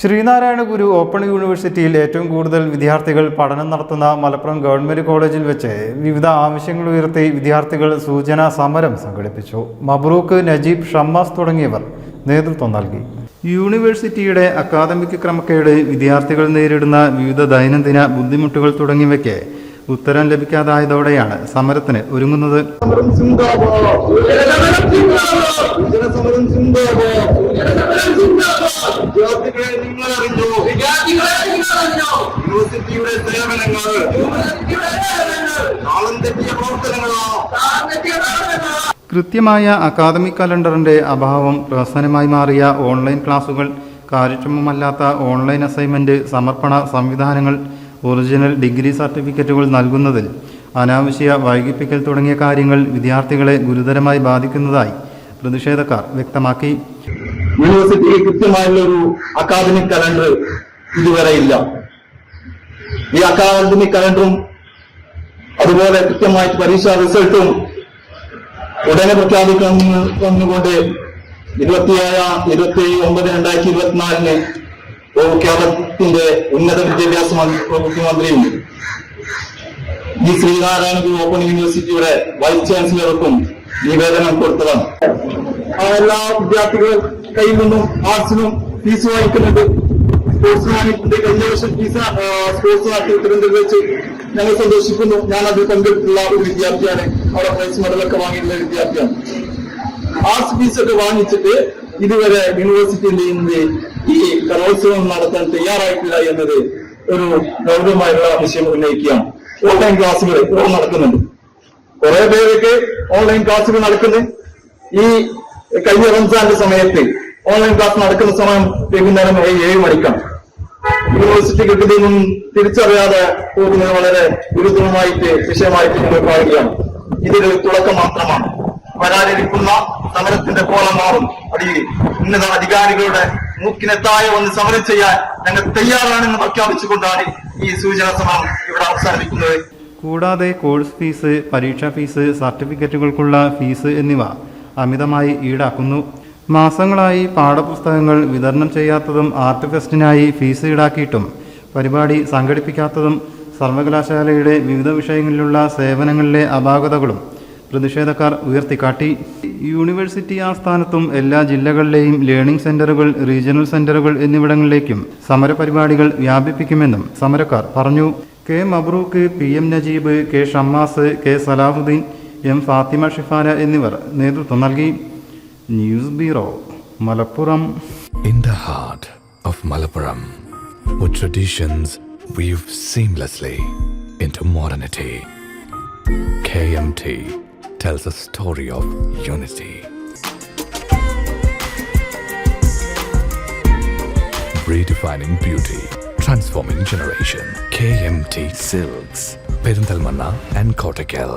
ശ്രീനാരായണ ഗുരു open യൂണിവേഴ്സിറ്റിയിൽ ഏറ്റവും കൂടുതൽ വിദ്യാർത്ഥികൾ പഠനം നടത്തുന്ന മലപ്പുറം ഗവൺമെന്റ് കോളേജിൽ വെച്ച് വിവിധ ആവശ്യങ്ങൾ ഉയർത്തി വിദ്യാർത്ഥികൾ സൂചനാ സമരം സംഘടിപ്പിച്ചു. മബ്രൂക്ക് നജീബ് ഷമ്മാസ് തുടങ്ങിയവർ നേതൃത്വം നൽകി. യൂണിവേഴ്സിറ്റിയുടെ അക്കാദമിക് ക്രമക്കേട് വിദ്യാർത്ഥികൾ നേരിടുന്ന വിവിധ ദൈനംദിന ബുദ്ധിമുട്ടുകൾ തുടങ്ങിയവയ്ക്ക് ഉത്തരം ലഭിക്കാതായതോടെയാണ് സമരത്തിന് ഒരുങ്ങുന്നത്. യൂണിവേഴ്സിറ്റിയുടെ സേവനങ്ങൾ. താളം തെറ്റിയ പ്രവർത്തനങ്ങളോ. കൃത്യമായ അക്കാദമിക് കലണ്ടറിന്റെ അഭാവം പ്രഹസനമായി മാറിയ ഓൺലൈൻ ക്ലാസുകൾ കാര്യക്ഷമമല്ലാത്ത ഓൺലൈൻ അസൈൻമെന്റ് സമർപ്പണ സംവിധാനങ്ങൾ ഒറിജിനൽ ഡിഗ്രി സർട്ടിഫിക്കറ്റുകൾ നൽകുന്നതിൽ അനാവശ്യ വൈകിപ്പിക്കൽ തുടങ്ങിയ കാര്യങ്ങൾ വിദ്യാർത്ഥികളെ ഗുരുതരമായി ബാധിക്കുന്നതായി പ്രതിഷേധക്കാർ വ്യക്തമാക്കി. യൂണിവേഴ്സിറ്റിക്ക് കൃത്യമായുള്ള ഒരു അക്കാദമിക് കലണ്ടർ ഇതുവരെ ഇല്ല. ഈ അക്കാദമിക് കലണ്ടറും അതുപോലെ കൃത്യമായിട്ട് പരീക്ഷാ റിസൾട്ടും ഉടനെ പ്രഖ്യാപിക്കണമെന്ന് വന്നുകൊണ്ട് ഇരുപത്തിയേഴ് ഇരുപത്തി ഒമ്പത് രണ്ടായിരത്തി ഇരുപത്തിനാലിന് കേരളത്തിന്റെ ഉന്നത വിദ്യാഭ്യാസ മന്ത്രി മുഖ്യമന്ത്രിയും ഈ ശ്രീനാരായണ ഓപ്പൺ യൂണിവേഴ്സിറ്റിയുടെ വൈസ് ചാൻസലർക്കും നിവേദനം കൊടുത്തതാണ്. എല്ലാ വിദ്യാർത്ഥികളും കയ്യിൽ നിന്നും ആർട്സിനും ഫീസ് വാങ്ങിക്കുന്നുണ്ട്. സ്പോർട്സ് മാനേജ്മെന്റ് കഴിഞ്ഞ വർഷം ഫീസ് സ്പോർട്സ് നാട്ടിൽ വെച്ച് ഞങ്ങൾ സന്തോഷിക്കുന്നു. ഞാൻ അതിൽ പങ്കെടുത്തുള്ള ഒരു വിദ്യാർത്ഥിയാണ്. അവിടെ പ്രൈസ് മെഡലൊക്കെ വാങ്ങിയിട്ടുള്ള വിദ്യാർത്ഥിയാണ്. ആർട്സ് ഒക്കെ വാങ്ങിച്ചിട്ട് ഇതുവരെ യൂണിവേഴ്സിറ്റിയിൽ നിന്ന് ഈ കലോത്സവം നടത്താൻ തയ്യാറായിട്ടില്ല എന്നത് ഒരു ഗൗരവമായുള്ള വിഷയം ഉന്നയിക്കുകയാണ്. ഓൺലൈൻ ക്ലാസ്സുകൾ ഇപ്പോൾ നടക്കുന്നുണ്ട്. കുറെ പേരൊക്കെ ഓൺലൈൻ ക്ലാസ്സുകൾ നടക്കുന്നു. ഈ കഴിഞ്ഞ റംസാന്റെ സമയത്ത് ഓൺലൈൻ ക്ലാസ് നടക്കുന്ന സമയം വൈകുന്നേരം ഏഴ് മണിക്കാണ്. യൂണിവേഴ്സിറ്റി കിട്ടുന്നതും തിരിച്ചറിയാതെ പോകുന്നത് വളരെ ഗുരുതരമായിട്ട് വിഷയമായിട്ട് ഞങ്ങൾ പറയുകയാണ്. ഇതൊരു തുടക്കം മാത്രമാണ്. വരാനിരിക്കുന്ന സമരത്തിന്റെ കോളം മാറും. അത് ഉന്നത അധികാരികളുടെ മൂക്കിനെത്തായ ഒന്ന് സമരം ചെയ്യാൻ ഞങ്ങൾ തയ്യാറാണെന്ന് പ്രഖ്യാപിച്ചുകൊണ്ടാണ് ഈ സൂചന സമരം ഇവിടെ അവസാനിപ്പിക്കുന്നത്. കൂടാതെ കോഴ്സ് ഫീസ് പരീക്ഷാ ഫീസ് സർട്ടിഫിക്കറ്റുകൾക്കുള്ള ഫീസ് എന്നിവ അമിതമായി ഈടാക്കുന്നു. മാസങ്ങളായി പാഠപുസ്തകങ്ങൾ വിതരണം ചെയ്യാത്തതും ആർട്ട് ഫെസ്റ്റിനായി ഫീസ് ഈടാക്കിയിട്ടും പരിപാടി സംഘടിപ്പിക്കാത്തതും സർവകലാശാലയുടെ വിവിധ വിഷയങ്ങളിലുള്ള സേവനങ്ങളിലെ അപാകതകളും പ്രതിഷേധക്കാർ ഉയർത്തിക്കാട്ടി. യൂണിവേഴ്സിറ്റി ആസ്ഥാനത്തും എല്ലാ ജില്ലകളിലെയും ലേണിംഗ് സെന്ററുകൾ റീജിയണൽ സെന്ററുകൾ എന്നിവിടങ്ങളിലേക്കും സമരപരിപാടികൾ വ്യാപിപ്പിക്കുമെന്നും സമരക്കാർ പറഞ്ഞു. K Mabrook P M Najeeb K Shammas K Salahuddin M Fathima Shifana എന്നിവർ നേതൃത്വം നൽകി. News bureau Malappuram In the heart of Malappuram, with traditions weave seamlessly into modernity, KMT tells a story of unity. Redefining beauty, transforming generation. KMT Silks, Perindalmanna and Kottakkal.